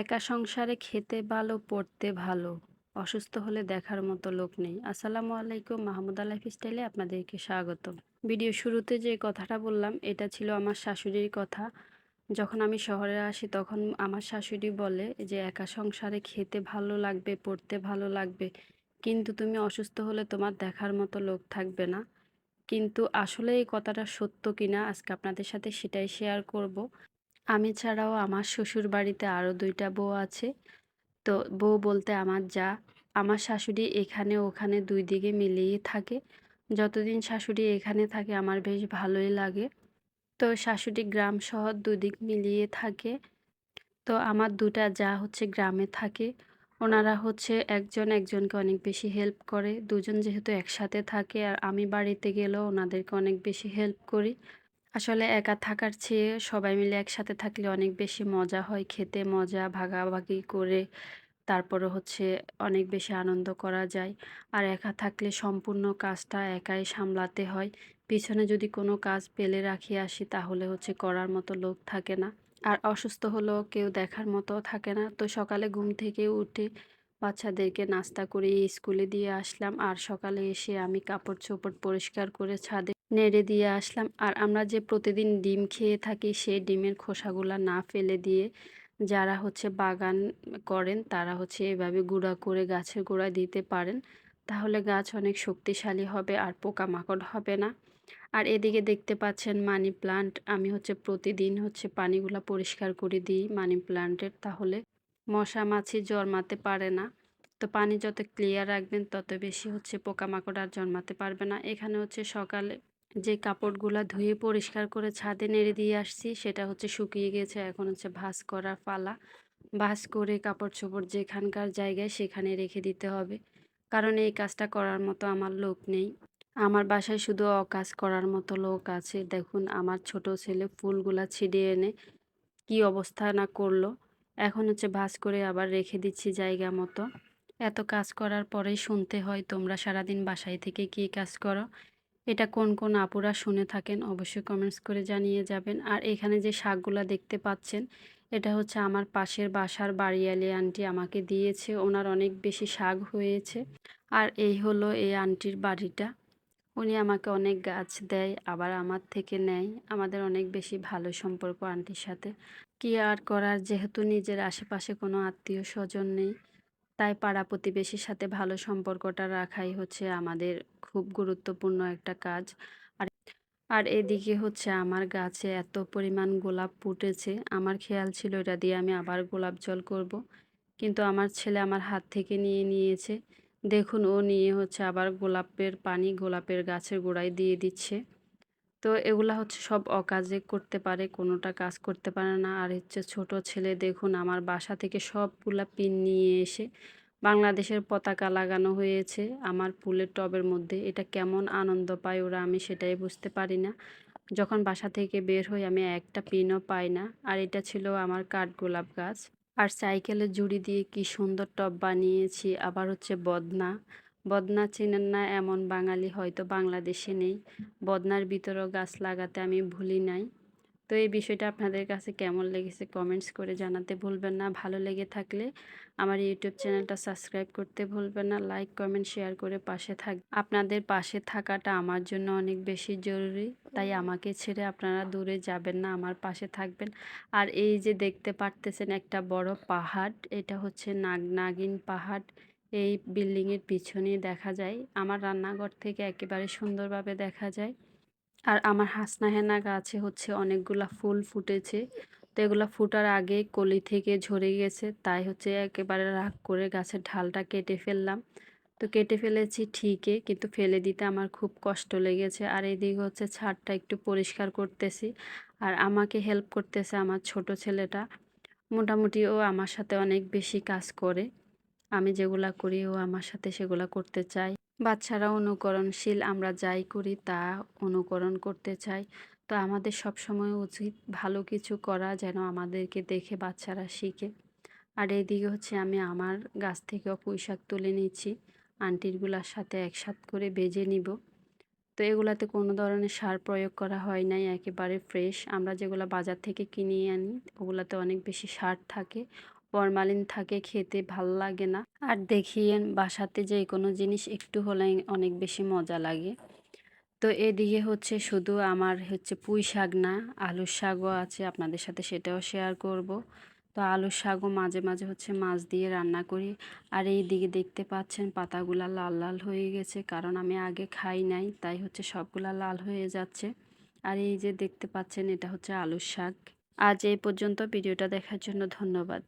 একা সংসারে খেতে ভালো, পড়তে ভালো। অসুস্থ হলে দেখার মতো লোক নেই। আসসালামু আলাইকুম মাহমুদা লাইফস্টাইলে আপনাদেরকে স্বাগতম। ভিডিও শুরুতে যে কথাটা বললাম এটা ছিল আমার শাশুড়ির কথা। যখন আমি শহরে আসি তখন আমার শাশুড়ি বলে যে একা সংসারে খেতে ভালো লাগবে, পড়তে ভালো লাগবে। কিন্তু তুমি অসুস্থ হলে তোমার দেখার মতো লোক থাকবে না। কিন্তু আসলে এই কথাটা সত্য কিনা আজকে আপনাদের সাথে সেটাই শেয়ার করব। আমি ছাড়াও আমার শ্বশুর বাড়িতে আরও দুইটা বউ আছে। তো বউ বলতে আমার যা। আমার শাশুড়ি এখানে ওখানে দুই দিকে মিলিয়ে থাকে। যতদিন শাশুড়ি এখানে থাকে আমার বেশ ভালোই লাগে। তো শাশুড়ি গ্রাম শহর দুদিক মিলিয়ে থাকে। তো আমার ২ টা যা হচ্ছে গ্রামে থাকে। ওনারা হচ্ছে একজন একজনকে অনেক বেশি হেল্প করে। দুজন যেহেতু একসাথে থাকে আর আমি বাড়িতে গেলেও ওনাদেরকে অনেক বেশি হেল্প করি। আসলে একা থাকার চেয়ে সবাই মিলে একসাথে থাকলে অনেক বেশি মজা হয় খেতে, মজা ভাগাভাগি করে তারপরে হচ্ছে অনেক বেশি আনন্দ করা যায়। আর একা থাকলে সম্পূর্ণ কাজটা একাই সামলাতে হয়। পিছনে যদি কোনো কাজ পেলে রাখি আসি তাহলে হচ্ছে করার মতো লোক থাকে না। আর অসুস্থ হলেও কেউ দেখার মতো থাকে না। তো সকালে ঘুম থেকে উঠে বাচ্চাদেরকে নাস্তা করে স্কুলে দিয়ে আসলাম। আর সকালে এসে আমি কাপড় চোপড় পরিষ্কার করে ছাদে নেড়ে দিয়ে আসলাম। আর আমরা যে প্রতিদিন ডিম খেয়ে থাকি, সেই ডিমের খোসাগুলা না ফেলে দিয়ে যারা হচ্ছে বাগান করেন, তারা হচ্ছে এভাবে গুঁড়া করে গাছের গোড়ায় দিতে পারেন। তাহলে গাছ অনেক শক্তিশালী হবে আর পোকামাকড় হবে না। আর এদিকে দেখতে পাচ্ছেন মানি প্লান্ট। আমি হচ্ছে প্রতিদিন হচ্ছে পানিগুলা পরিষ্কার করে দিই মানি প্লান্টের। তাহলে মশা মাছি জন্মাতে পারে না। তো পানি যত ক্লিয়ার রাখবেন, তত বেশি হচ্ছে পোকামাকড় আর জন্মাতে পারবে না। এখানে হচ্ছে সকালে যে কাপড়গুলা ধুয়ে পরিষ্কার করে ছাদে নেড়ে দিয়ে আসছি, সেটা হচ্ছে শুকিয়ে গেছে, এখন হচ্ছে ভাঁজ করার পালা ভাঁজ করে কাপড় চোপড় যেখানকার জায়গায় সেখানে রেখে দিতে হবে, কারণ এই কাজটা করার মতো আমার লোক নেই। আমার বাসায় শুধু অকাজ করার মতো লোক আছে, দেখুন আমার ছোট ছেলে ফুলগুলা ছিঁড়ে এনে কি অবস্থা না করল। এখন হচ্ছে ভাঁজ করে আবার রেখে দিচ্ছি জায়গা মতো। এত কাজ করার পরেই শুনতে হয় তোমরা সারাদিন বাসায় থেকে কি কাজ করো? এটা কোন কোন আপুরা শুনে থাকেন অবশ্যই কমেন্টস করে জানিয়ে যাবেন। আর এখানে যে শাকগুলা দেখতে পাচ্ছেন, এটা হচ্ছে আমার পাশের বাসার বাড়িয়ালি আন্টি আমাকে দিয়েছে। ওনার অনেক বেশি শাক হয়েছে। আর এই হলো এই আন্টির বাড়িটা। উনি আমাকে অনেক গাছ দেয়, আবার আমার থেকে নেয়। আমাদের অনেক বেশি ভালো সম্পর্ক আন্টির সাথে। কি আর করার, যেহেতু নিজের আশেপাশে কোনো আত্মীয় স্বজন নেই। তাই পাড়া প্রতিবেশীর সাথে ভালো সম্পর্কটা রাখাই হচ্ছে আমাদের খুব গুরুত্বপূর্ণ একটা কাজ। আর আর এদিকে হচ্ছে আমার গাছে এত পরিমাণ গোলাপ ফুটেছে, আমার খেয়াল ছিল এটা দিয়ে আমি আবার গোলাপ জল করব। কিন্তু আমার ছেলে আমার হাত থেকে নিয়ে নিয়েছে। দেখুন, ও নিয়ে হচ্ছে আবার গোলাপের পানি গোলাপের গাছের গোড়ায় দিয়ে দিচ্ছে। তো এগুলা হচ্ছে সব অকাজে করতে পারে, কোনোটা কাজ করতে পারে না। আর হচ্ছে ছোট ছেলে, দেখুন আমার বাসা থেকে সবগুলা পিন নিয়ে এসে বাংলাদেশের পতাকা লাগানো হয়েছে আমার ফুলের টবের মধ্যে। এটা কেমন আনন্দ পায় ওরা, আমি সেটাই বুঝতে পারি না। যখন বাসা থেকে বের হই, আমি একটা পিনও পাই না। আর এটা ছিল আমার কাঠগোলাপ গাছ। আর সাইকেলের জুড়ি দিয়ে কি সুন্দর টব বানিয়েছি, আবার হচ্ছে বদনা। বদনা চেনেন না এমন বাঙালি হয়তো বাংলাদেশে নেই। বদনার ভিতরেও গাছ লাগাতে আমি ভুলি নাই। তো এই বিষয়টা আপনাদের কাছে কেমন লেগেছে কমেন্টস করে জানাতে ভুলবেন না। ভালো লেগে থাকলে আমার ইউটিউব চ্যানেলটা সাবস্ক্রাইব করতে ভুলবেন না। লাইক, কমেন্ট, শেয়ার করে পাশে থাক, আপনাদের পাশে থাকাটা আমার জন্য অনেক বেশি জরুরি। তাই আমাকে ছেড়ে আপনারা দূরে যাবেন না, আমার পাশে থাকবেন। আর এই যে দেখতে পারতেছেন একটা বড় পাহাড়, এটা হচ্ছে নাগ নাগিন পাহাড়। এই বিল্ডিংয়ের পিছনে দেখা যায়। আমার রান্নাঘর থেকে একেবারে সুন্দরভাবে দেখা যায়। আর আমার হাসনা হেনা গাছে হচ্ছে অনেকগুলা ফুল ফুটেছে। তো এগুলো ফুটার আগে কলি থেকে ঝরে গেছে। তাই হচ্ছে একেবারে রাগ করে গাছের ঢালটা কেটে ফেললাম। তো কেটে ফেলেছি ঠিকই, কিন্তু ফেলে দিতে আমার খুব কষ্ট লেগেছে। আর এদিকে হচ্ছে ছাদটা একটু পরিষ্কার করতেছি। আর আমাকে হেল্প করতেছে আমার ছোট ছেলেটা। মোটামুটি ও আমার সাথে অনেক বেশি কাজ করে। আমি যেগুলা করি ও আমার সাথে সেগুলা করতে চাই বাচ্চারা অনুকরণশীল, আমরা যাই করি তা অনুকরণ করতে চাই। তো আমাদের সব সময় উচিত ভালো কিছু করা যেন আমাদেরকে দেখে বাচ্চারা শিখে। আর এইদিকে হচ্ছে আমি আমার গাছ থেকেও পুঁই শাক তুলে নিচ্ছি। আন্টিরগুলার সাথে একসাথ করে বেজে নিব। তো এগুলাতে কোনো ধরনের সার প্রয়োগ করা হয় নাই, একেবারে ফ্রেশ। আমরা যেগুলো বাজার থেকে কিনে আনি, ওগুলাতে অনেক বেশি সার থাকে। ফরমালিন থাকে, খেতে ভালো লাগে না। আর দেখিয়েন বাসাতে যে কোনো জিনিস একটু হলে অনেক বেশি মজা লাগে। তো এদিকে হচ্ছে শুধু আমার হচ্ছে পুঁই শাক না, আলুর শাকও আছে, আপনাদের সাথে সেটাও শেয়ার করব। তো আলুর শাকও মাঝে মাঝে হচ্ছে মাছ দিয়ে রান্না করি। আর এই দিকে দেখতে পাচ্ছেন পাতাগুলা লাল লাল হয়ে গেছে, কারণ আমি আগে খাই নাই, তাই হচ্ছে সবগুলা লাল হয়ে যাচ্ছে। আর এই যে দেখতে পাচ্ছেন এটা হচ্ছে আলুর শাক। আজ এই পর্যন্ত, ভিডিওটা দেখার জন্য ধন্যবাদ।